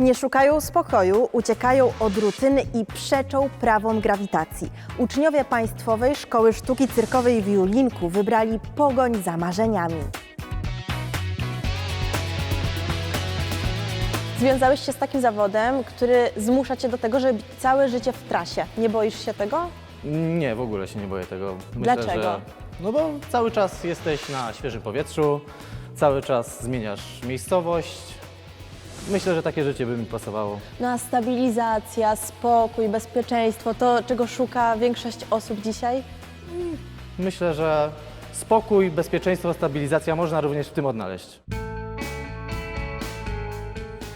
Nie szukają spokoju, uciekają od rutyny i przeczą prawom grawitacji. Uczniowie Państwowej Szkoły Sztuki Cyrkowej w Julinku wybrali pogoń za marzeniami. Związałeś się z takim zawodem, który zmusza cię do tego, żeby być całe życie w trasie. Nie boisz się tego? Nie, w ogóle się nie boję tego. Dlaczego? Że, no bo cały czas jesteś na świeżym powietrzu, cały czas zmieniasz miejscowość. Myślę, że takie życie by mi pasowało. No a stabilizacja, spokój, bezpieczeństwo, to czego szuka większość osób dzisiaj? Myślę, że spokój, bezpieczeństwo, stabilizacja można również w tym odnaleźć.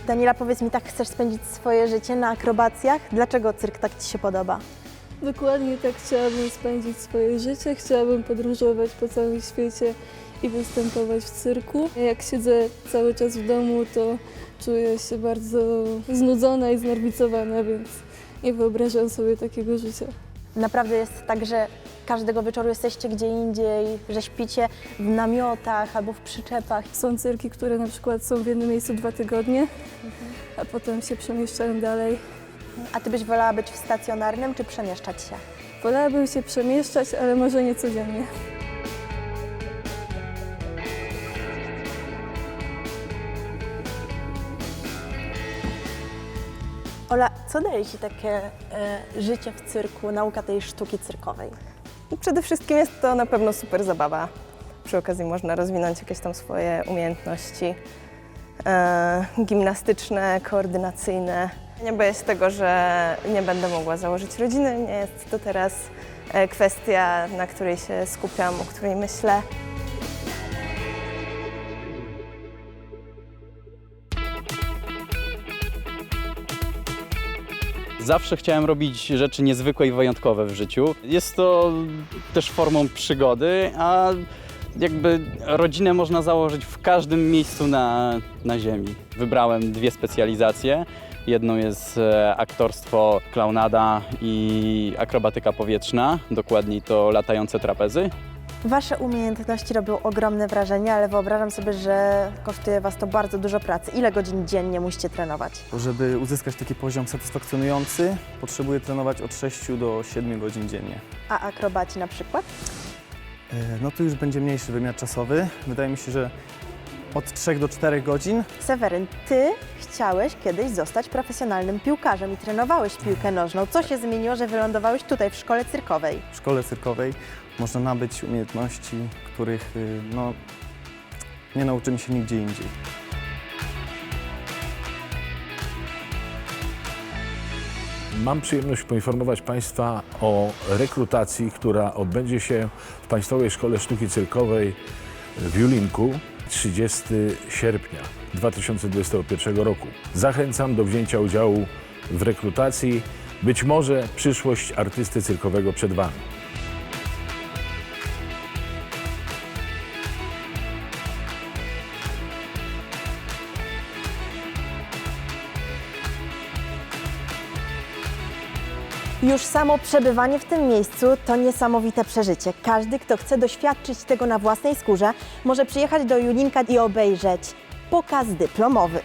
Daniela, powiedz mi, tak chcesz spędzić swoje życie na akrobacjach? Dlaczego cyrk tak Ci się podoba? Dokładnie tak chciałabym spędzić swoje życie. Chciałabym podróżować po całym świecie i występować w cyrku. Jak siedzę cały czas w domu, to czuję się bardzo znudzona i znerwicowana, więc nie wyobrażam sobie takiego życia. Naprawdę jest tak, że każdego wieczoru jesteście gdzie indziej, że śpicie w namiotach albo w przyczepach. Są cyrki, które na przykład są w jednym miejscu dwa tygodnie, a potem się przemieszczają dalej. A Ty byś wolała być w stacjonarnym czy przemieszczać się? Wolałabym się przemieszczać, ale może nie codziennie. Ola, co daje Ci takie e, życie w cyrku, nauka tej sztuki cyrkowej? I przede wszystkim jest to na pewno super zabawa. Przy okazji można rozwinąć jakieś tam swoje umiejętności e, gimnastyczne, koordynacyjne. Nie boję się tego, że nie będę mogła założyć rodziny. Nie jest to teraz e, kwestia, na której się skupiam, o której myślę. Zawsze chciałem robić rzeczy niezwykłe i wyjątkowe w życiu. Jest to też formą przygody, a jakby rodzinę można założyć w każdym miejscu na, na ziemi. Wybrałem dwie specjalizacje. Jedną jest e, aktorstwo, klaunada i akrobatyka powietrzna, dokładniej to latające trapezy. Wasze umiejętności robią ogromne wrażenie, ale wyobrażam sobie, że kosztuje Was to bardzo dużo pracy. Ile godzin dziennie musicie trenować? Żeby uzyskać taki poziom satysfakcjonujący, potrzebuję trenować od 6 do 7 godzin dziennie. A akrobaci na przykład? E, No tu już będzie mniejszy wymiar czasowy. Wydaje mi się, że od 3 do 4 godzin. Seweryn, Ty chciałeś kiedyś zostać profesjonalnym piłkarzem i trenowałeś piłkę nożną. Co się zmieniło, że wylądowałeś tutaj w szkole cyrkowej? W szkole cyrkowej można nabyć umiejętności, których y, no, nie nauczymy się nigdzie indziej. Mam przyjemność poinformować Państwa o rekrutacji, która odbędzie się w Państwowej Szkole Sztuki Cyrkowej w Julinku 30 sierpnia 2021 roku. Zachęcam do wzięcia udziału w rekrutacji. Być może przyszłość artysty cyrkowego przed Wami. Już samo przebywanie w tym miejscu to niesamowite przeżycie. Każdy, kto chce doświadczyć tego na własnej skórze, może przyjechać do Julinka i obejrzeć pokaz dyplomowy.